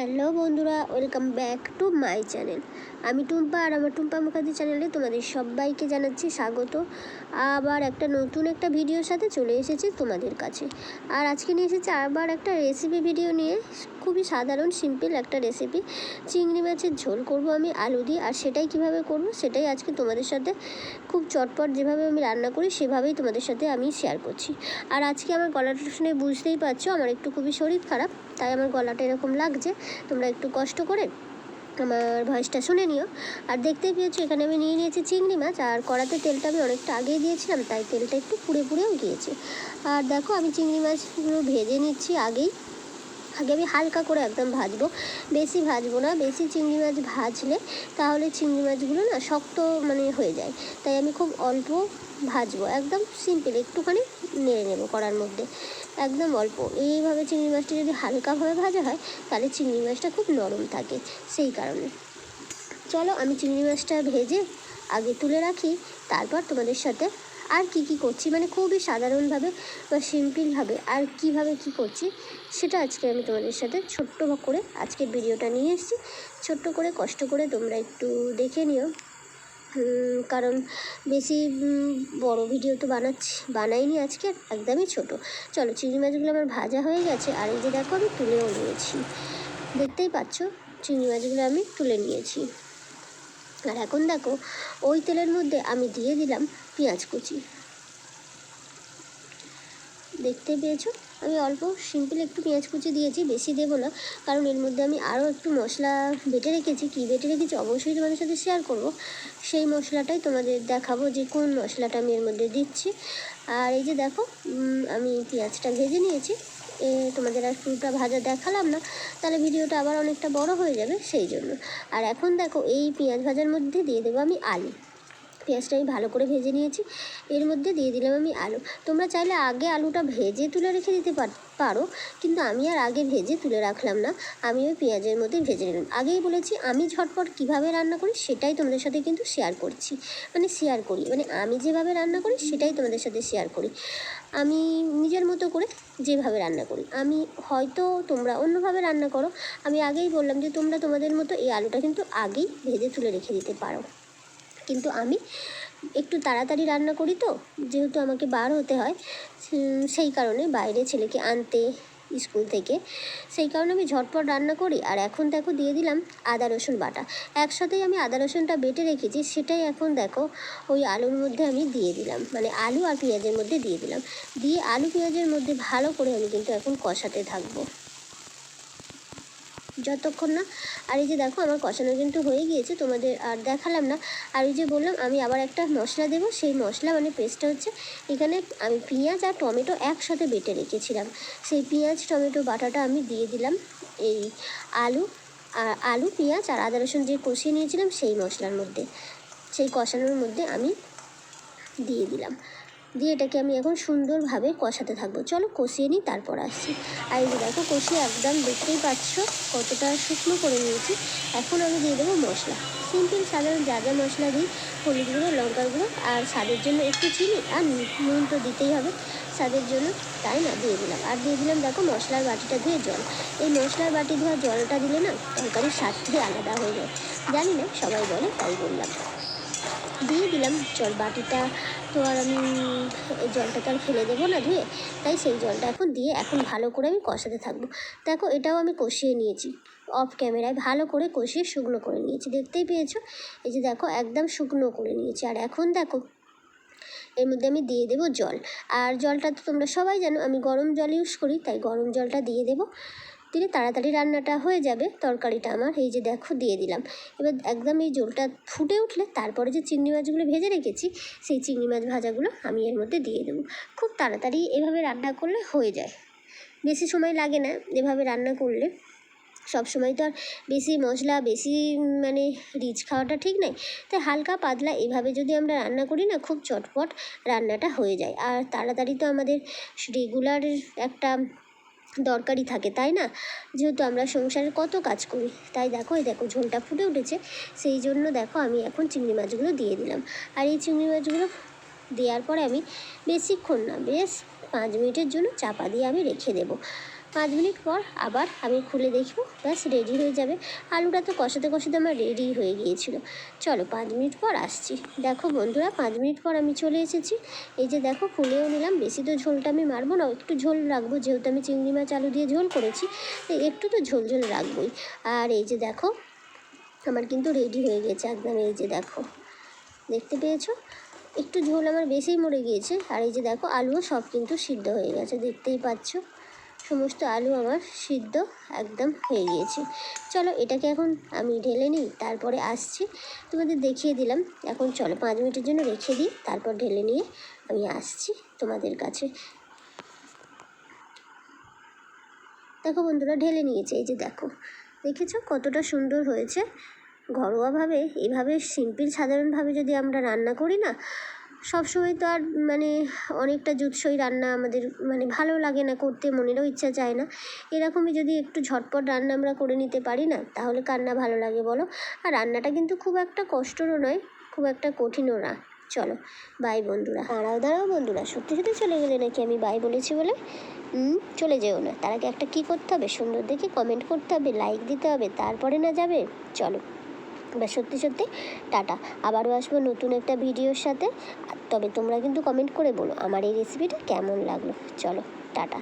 Hello বন্ধুরা, welcome back to my channel. আমি টুম্পা আর আমার টুম্পা মুখার্জি চ্যানেলে তোমাদের সবাইকে জানাচ্ছি স্বাগত। আবার একটা নতুন একটা ভিডিওর সাথে চলে এসেছি তোমাদের কাছে। আর আজকে নিয়ে এসেছি আবার একটা রেসিপি ভিডিও নিয়ে। খুবই সাধারণ সিম্পল একটা রেসিপি চিংড়ি মাছের ঝোল করব আমি, আলু দিয়ে। আর সেটাই কীভাবে করব, সেটাই আজকে তোমাদের সাথে খুব চটপট যেভাবে আমি রান্না করি, সেভাবেই তোমাদের সাথে আমি শেয়ার করছি। আর আজকে আমার গলাটা শুনে বুঝতেই পারছ, আমার একটু খুবই শরীর খারাপ, তাই আমার গলাটা এরকম লাগছে। তোমরা একটু কষ্ট করে আমার ভয়েসটা শুনে নিও। আর দেখতেই পেয়েছ, এখানে আমি নিয়ে নিয়েছি চিংড়ি মাছ। আর কড়াতে তেলটা আমি অনেকটা আগেই দিয়েছিলাম, তাই তেলটা একটু পুড়ে পুড়েও গিয়েছে। আর দেখো, আমি চিংড়ি মাছগুলো ভেজে নিচ্ছি আগেই। আগে আমি হালকা করে একদম ভাজবো। বেশি ভাজবো না, বেশি চিংড়ি মাছ ভাজলে তাহলে চিংড়ি মাছগুলো না শক্ত মানে হয়ে যায়। তাই আমি খুব অল্প ভাজবো, একদম সিম্পল একটুখানি নেড়ে নেব কড়ার মধ্যে। একদম অল্প। এইভাবে চিংড়ি মাছটা যদি হালকাভাবে ভাজা হয়, তাহলে চিংড়ি মাছটা খুব নরম থাকে সেই কারণে। চলো আমি চিংড়ি মাছটা ভেজে আগে তুলে রাখি, তারপর তোমাদের সাথে আর কি কি করছি? মানে খুবই সাধারণভাবে বা সিম্পলভাবে আর কীভাবে কি করছি, সেটা আজকে আমি তোমাদের সাথে ছোট্ট করে আজকের ভিডিওটা নিয়ে এসেছি। ছোট্ট করে, কষ্ট করে তোমরা একটু দেখে নিও। কারণ বেশি বড় ভিডিও তো বানাচ্ছি, বানাইনি আজকে, একদমই ছোট। চলো, চিংড়ি মাছগুলো আমার ভাজা হয়ে গেছে, আর এই যে দেখো আমি তুলেও নিয়েছি। দেখতেই পাচ্ছ? চিংড়ি মাছগুলো আমি তুলে নিয়েছি। আর এখন দেখো, ওই তেলের মধ্যে আমি দিয়ে দিলাম পেঁয়াজ কুচি। দেখতে পেয়েছ? আমি অল্প সিম্পল একটু পেঁয়াজ কুচি দিয়েছি বেশি দেবো না। কারণ এর মধ্যে আমি আরও একটু মশলা বেটে রেখেছি। কী বেটে রেখেছি অবশ্যই তোমাদের সাথে শেয়ার করব। সেই মশলাটাই তোমাদের দেখাবো যে কোন মশলাটা আমি এর মধ্যে দিচ্ছি। আর এই যে দেখো আমি পেঁয়াজটা ভেজে নিয়েছি। এ, তোমাদের আর পুরোটা ভাজা দেখালাম না। তাহলে ভিডিওটা আবার অনেকটা বড় হয়ে যাবে সেই জন্য। আর এখন দেখো এই পেঁয়াজ ভাজার মধ্যে দিয়ে দেবো আমি আলু। পেঁয়াজটা আমি ভালো করে ভেজে নিয়েছি। এর মধ্যে দিয়ে দিলাম আমি আলু। তোমরা চাইলে আগে আলুটা ভেজে তুলে রেখে দিতে পার- কিন্তু আমি আর আগে ভেজে তুলে রাখলাম না। আমি ওই পেঁয়াজের মধ্যে ভেজে নিলাম। আগেই বলেছি, আমি ঝটপট কীভাবে রান্না করি সেটাই তোমাদের সাথে কিন্তু শেয়ার করছি। মানে শেয়ার করি মানে আমি যেভাবে রান্না করি সেটাই তোমাদের সাথে শেয়ার করি। আমি নিজের মতো করে যেভাবে রান্না করি। আমি হয়তো তোমরা অন্যভাবে রান্না করো। আমি আগেই বললাম যে তোমরা তোমাদের মতো এই আলুটা কিন্তু আগেই ভেজে তুলে রেখে দিতে পারো। কিন্তু আমি একটু তাড়াতাড়ি রান্না করি তো, যেহেতু আমাকে বার হতে হয় সেই কারণে বাইরে ছেলেকে আনতে স্কুল থেকে। সেই কারণে আমি ঝটপট রান্না করি, আর এখন দেখো দিয়ে দিলাম আদা রসুন বাটা। একসাথেই আমি আদা রসুনটা বেটে রেখেছি, সেটাই এখন দেখো ওই আলুর মধ্যে আমি দিয়ে দিলাম মানে আলু আর পেঁয়াজের মধ্যে দিয়ে দিলাম। দিয়ে আলু পেঁয়াজের মধ্যে ভালো করে আমি কিন্তু এখন কষাতে থাকব। যতক্ষণ না। আর এই যে দেখো, আমার কষানো কিন্তু হয়ে গিয়েছে, তোমাদের আর দেখালাম না। আর এই যে বললাম, আমি আবার একটা মশলা দেবো। সেই মশলা মানে পেস্টটা হচ্ছে এখানে আমি পেঁয়াজ আর টমেটো একসাথে বেটে রেখেছিলাম। সেই পেঁয়াজ, টমেটো, বাটাটা আমি দিয়ে দিলাম। এই আলু, আর আলু, পেঁয়াজ আর আদা, রসুন যে কষিয়ে নিয়েছিলাম, সেই মশলার মধ্যে, সেই কষানোর মধ্যে আমি দিয়ে দিলাম। দিয়ে এটাকে আমি এখন সুন্দরভাবে কষাতে থাকব। চলো কষিয়ে নিই, তারপর আসছি। আর এই দেখো, কষিয়ে একদম দেখতেই পাচ্ছ কতটা শুকনো করে নিয়েছি। এখন আমি দিয়ে দেবো মশলা। সিম্পল সাধারণ যা যা মশলা দিই, হলুদ গুঁড়ো, লঙ্কার গুঁড়ো, আর স্বাদের জন্য একটু চিনি আর নুন তো দিতেই হবে। স্বাদের জন্য তাই না, দিয়ে দিলাম। আর দিয়ে দিলাম দেখো মশলার বাটিটা ধুয়ে জল। এই মশলার বাটি ধোয়া জলটা দিলে না, তরকারির স্বাদটাই আলাদা হয়ে যায়। জানি না, সবাই বলে, তাই বললাম। দিয়ে দিলাম। জল বাটিটা তো আর আমি জলটা তো আর ফেলে দেবো না ধুয়ে। তাই সেই জলটা এখন দিয়ে এখন ভালো করে আমি কষাতে থাকব। দেখো এটাও আমি কষিয়ে নিয়েছি। অফ ক্যামেরায় ভালো করে কষিয়ে শুকনো করে নিয়েছি। দেখতেই পেয়েছ? এই যে দেখো একদম শুকনো করে নিয়েছি। আর এখন দেখো এর মধ্যে আমি দিয়ে দেবো জল। আর জলটা তো তোমরা সবাই জানো, আমি গরম জল ইউজ করি, তাই গরম জলটা দিয়ে দেবো। দিলে তাড়াতাড়ি রান্নাটা হয়ে যাবে, তরকারিটা আমার। এই যে দেখো, দিয়ে দিলাম। এবার একদম এই জলটা ফুটে উঠলে তারপরে যে চিংড়ি মাছগুলো ভেজে রেখেছি, সেই চিংড়ি মাছ ভাজাগুলো আমি এর মধ্যে দিয়ে দেবো। খুব তাড়াতাড়ি এভাবে রান্না করলে হয়ে যায়। বেশি সময় লাগে না এভাবে রান্না করলে। সব সময় তো আর বেশি মশলা, বেশি মানে রিচ খাওয়াটা ঠিক নয় তাই হালকা পাতলা এভাবে যদি আমরা রান্না করি না, খুব চটপট রান্নাটা হয়ে যায়। আর তাড়াতাড়ি তো আমাদের রেগুলার একটা দরকারি থাকে, তাই না? যেহেতু আমরা সংসারে কত কাজ করি, তাই দেখো, এই দেখো ঝোলটা ফুটে উঠেছে, সেই জন্য দেখো আমি এখন চিংড়ি মাছগুলো দিয়ে দিলাম। আর এই চিংড়ি মাছগুলো দেওয়ার পরে আমি বেশিক্ষণ না, বেশ পাঁচ মিনিটের জন্য চাপা দিয়ে আমি রেখে দেবো। পাঁচ মিনিট পর আবার আমি খুলে দেখব, ব্যাস রেডি হয়ে যাবে। আলুটা তো কষাতে কষাতে আমার রেডি হয়ে গিয়েছিল। চলো পাঁচ মিনিট পর আসছি। দেখো বন্ধুরা, পাঁচ মিনিট পর আমি চলে এসেছি। এই যে দেখো, খুলেও নিলাম। বেশি তো ঝোলটা আমি মারবো না, একটু ঝোল রাখব। যেহেতু আমি চিংড়ি মাছ, আলু দিয়ে ঝোল করেছি একটু তো ঝোল ঝোল রাখবোই। আর এই যে দেখো, আমার কিন্তু রেডি হয়ে গেছে একদম। এই যে দেখো, দেখতে পেয়েছ? একটু ঝোল আমার বেশিই মরে গিয়েছে। আর এই যে দেখো, আলুও সব কিন্তু সিদ্ধ হয়ে গেছে, দেখতেই পাচ্ছ? সমস্ত আলু আমার সিদ্ধ একদম হয়ে গিয়েছে। চলো এটাকে এখন আমি ঢেলে নিই, তারপরে আসছি। তোমাদের দেখিয়ে দিলাম। এখন চলো পাঁচ মিনিটের জন্য রেখে দিই, তারপর ঢেলে নিয়ে আমি আসছি তোমাদের কাছে। দেখো বন্ধুরা, ঢেলে নিয়েছে, এই যে দেখো। দেখেছ কতটা সুন্দর হয়েছে? ঘরোয়াভাবে, এভাবে সিম্পল সাধারণভাবে যদি আমরা রান্না করি না সবসময় তো আর মানে অনেকটা জুৎসই রান্না আমাদের মানে ভালো লাগে না, করতে মনেরও ইচ্ছা চায় না। এরকমই যদি একটু ঝটপট রান্না আমরা করে নিতে পারি না, তাহলে কান্না ভালো লাগে বলো? আর রান্নাটা কিন্তু খুব একটা কষ্টরও নয়, খুব একটা কঠিনও না। চলো বাই বন্ধুরা। দাঁড়াও দাঁড়াও বন্ধুরা, সত্যি সত্যি চলে গেলে নাকি আমি বাই বলেছি বলে? চলে যেও না। তার আগে একটা কী করতে হবে? সুন্দর দেখে কমেন্ট করতে হবে লাইক দিতে হবে, তারপরে না যাবে? চলো। বা সত্যি সত্যি টাটা। আবারও আসব নতুন একটা ভিডিওর সাথে। তবে তোমরা কিন্তু কমেন্ট করে বলো আমার এই রেসিপিটা কেমন লাগল। চলো, টাটা।